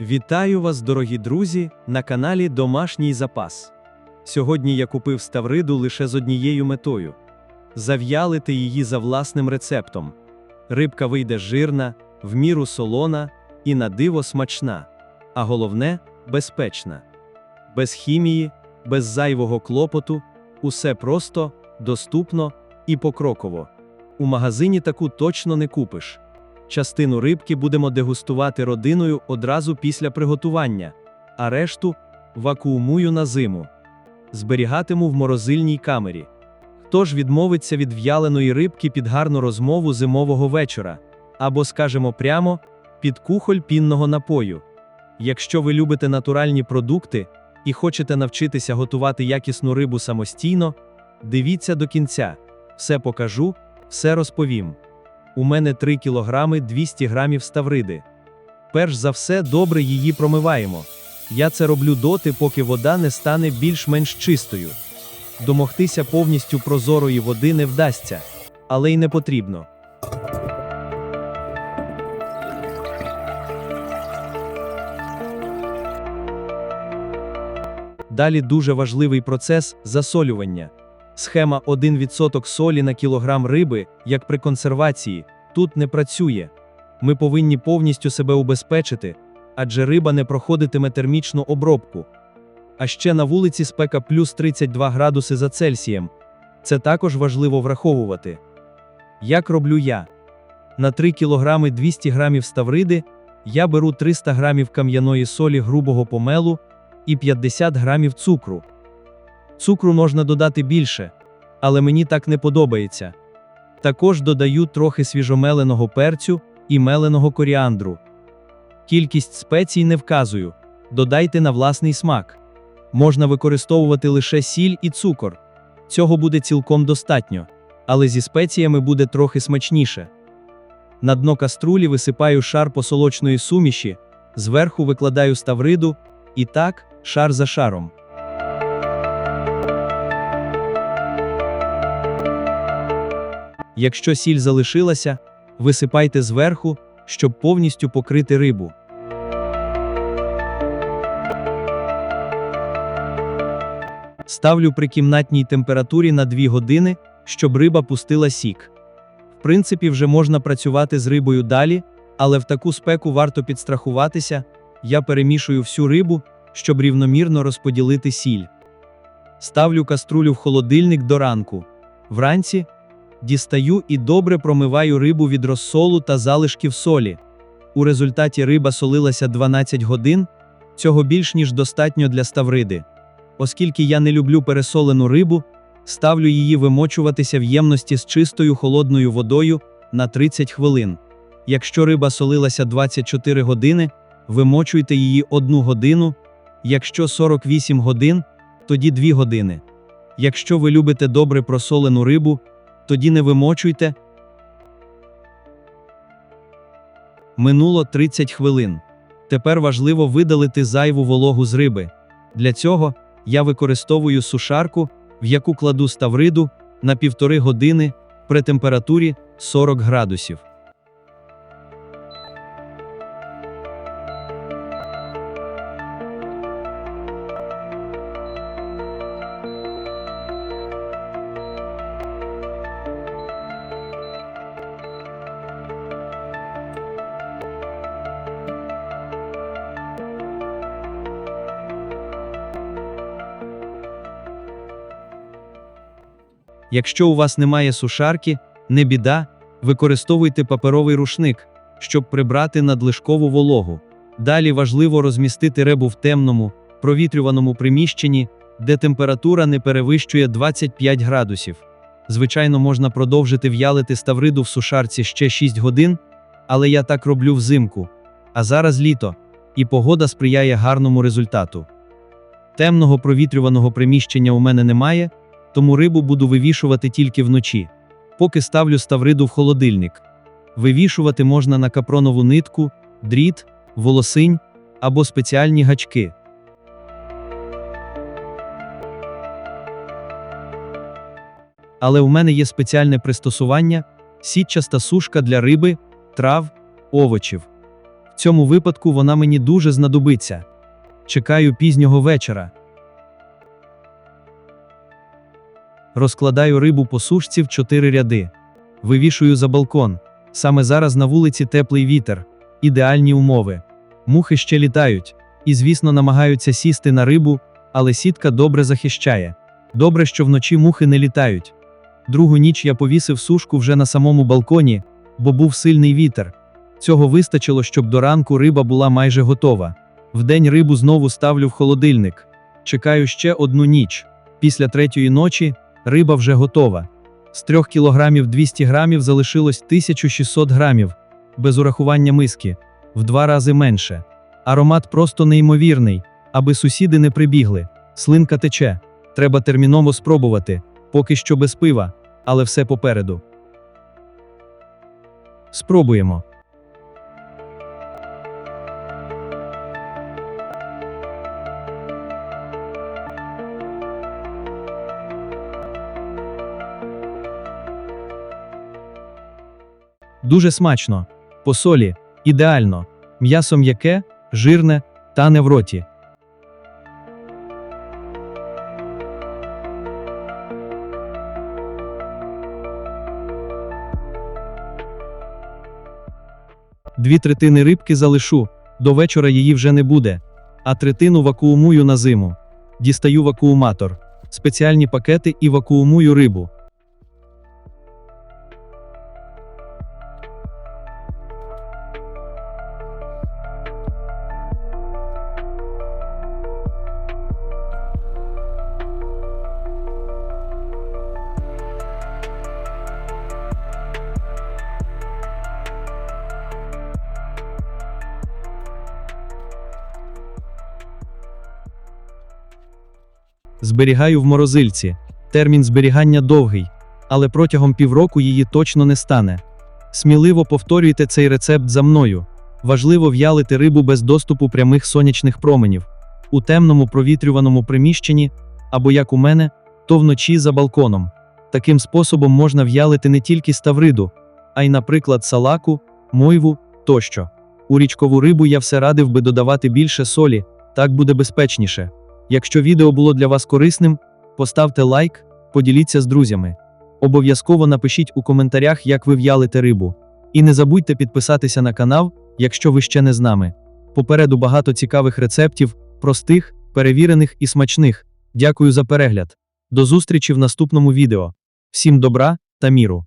Вітаю вас, дорогі друзі, на каналі Домашній Запас. Сьогодні я купив ставриду лише з однією метою зав'ялити її за власним рецептом. Рибка вийде жирна, в міру солона і на диво смачна, а головне безпечна. Без хімії, без зайвого клопоту, усе просто, доступно і покроково. У магазині таку точно не купиш. Частину рибки будемо дегустувати родиною одразу після приготування, а решту вакуумую на зиму. Зберігатиму в морозильній камері. Хто ж відмовиться від в'яленої рибки під гарну розмову зимового вечора, або, скажемо прямо, під кухоль пінного напою. Якщо ви любите натуральні продукти і хочете навчитися готувати якісну рибу самостійно, дивіться до кінця. Все покажу, все розповім. У мене 3 кілограми 200 грамів ставриди. Перш за все, добре її промиваємо. Я це роблю доти, поки вода не стане більш-менш чистою. Домогтися повністю прозорої води не вдасться, але й не потрібно. Далі дуже важливий процес засолювання. Схема 1% солі на кілограм риби, як при консервації, тут не працює. Ми повинні повністю себе убезпечити, адже риба не проходитиме термічну обробку. А ще на вулиці спека плюс 32 градуси за Цельсієм. Це також важливо враховувати. Як роблю я? На 3 кг 200 г ставриди я беру 300 г кам'яної солі грубого помелу і 50 г цукру. Цукру можна додати більше, але мені так не подобається. Також додаю трохи свіжомеленого перцю і меленого коріандру. Кількість спецій не вказую, додайте на власний смак. Можна використовувати лише сіль і цукор. Цього буде цілком достатньо, але зі спеціями буде трохи смачніше. На дно каструлі висипаю шар посолочної суміші, зверху викладаю ставриду, і так, шар за шаром. Якщо сіль залишилася, висипайте зверху, щоб повністю покрити рибу. Ставлю при кімнатній температурі на 2 години, щоб риба пустила сік. В принципі, вже можна працювати з рибою далі, але в таку спеку варто підстрахуватися. Я перемішую всю рибу, щоб рівномірно розподілити сіль. Ставлю каструлю в холодильник до ранку. Вранці дістаю і добре промиваю рибу від розсолу та залишків солі. У результаті риба солилася 12 годин, цього більш ніж достатньо для ставриди. Оскільки я не люблю пересолену рибу, ставлю її вимочуватися в ємності з чистою холодною водою на 30 хвилин. Якщо риба солилася 24 години, вимочуйте її 1 годину, якщо 48 годин, тоді 2 години. Якщо ви любите добре просолену рибу, тоді не вимочуйте. Минуло 30 хвилин. Тепер важливо видалити зайву вологу з риби. Для цього я використовую сушарку, в яку кладу ставриду на півтори години при температурі 40 градусів. Якщо у вас немає сушарки, не біда, використовуйте паперовий рушник, щоб прибрати надлишкову вологу. Далі важливо розмістити рибу в темному, провітрюваному приміщенні, де температура не перевищує 25 градусів. Звичайно, можна продовжити в'ялити ставриду в сушарці ще 6 годин, але я так роблю взимку. А зараз літо, і погода сприяє гарному результату. Темного провітрюваного приміщення у мене немає, тому рибу буду вивішувати тільки вночі, поки ставлю ставриду в холодильник. Вивішувати можна на капронову нитку, дріт, волосинь або спеціальні гачки. Але у мене є спеціальне пристосування сітчаста сушка для риби, трав, овочів. В цьому випадку вона мені дуже знадобиться. Чекаю пізнього вечора. Розкладаю рибу по сушці в чотири ряди. Вивішую за балкон. Саме зараз на вулиці теплий вітер, ідеальні умови. Мухи ще літають і, звісно, намагаються сісти на рибу, але сітка добре захищає. Добре, що вночі мухи не літають. Другу ніч я повісив сушку вже на самому балконі, бо був сильний вітер. Цього вистачило, щоб до ранку риба була майже готова. Вдень рибу знову ставлю в холодильник. Чекаю ще одну ніч. Після третьої ночі риба вже готова. З 3 кілограмів 200 грамів залишилось 1600 грамів, без урахування миски, в два рази менше. Аромат просто неймовірний, аби сусіди не прибігли. Слинка тече. Треба терміново спробувати, поки що без пива, але все попереду. Спробуємо. Дуже смачно. По солі ідеально. М'ясо м'яке, жирне, тане в роті. Дві третини рибки залишу, до вечора її вже не буде, а третину вакуумую на зиму. Дістаю вакууматор, спеціальні пакети і вакуумую рибу. Зберігаю в морозильці. Термін зберігання довгий, але протягом півроку її точно не стане. Сміливо повторюйте цей рецепт за мною. Важливо в'ялити рибу без доступу прямих сонячних променів, у темному провітрюваному приміщенні, або як у мене, то вночі за балконом. Таким способом можна в'ялити не тільки ставриду, а й, наприклад, салаку, мойву тощо. У річкову рибу я все радив би додавати більше солі, так буде безпечніше. Якщо відео було для вас корисним, поставте лайк, поділіться з друзями. Обов'язково напишіть у коментарях, як ви в'ялите рибу. І не забудьте підписатися на канал, якщо ви ще не з нами. Попереду багато цікавих рецептів, простих, перевірених і смачних. Дякую за перегляд. До зустрічі в наступному відео. Всім добра та міру!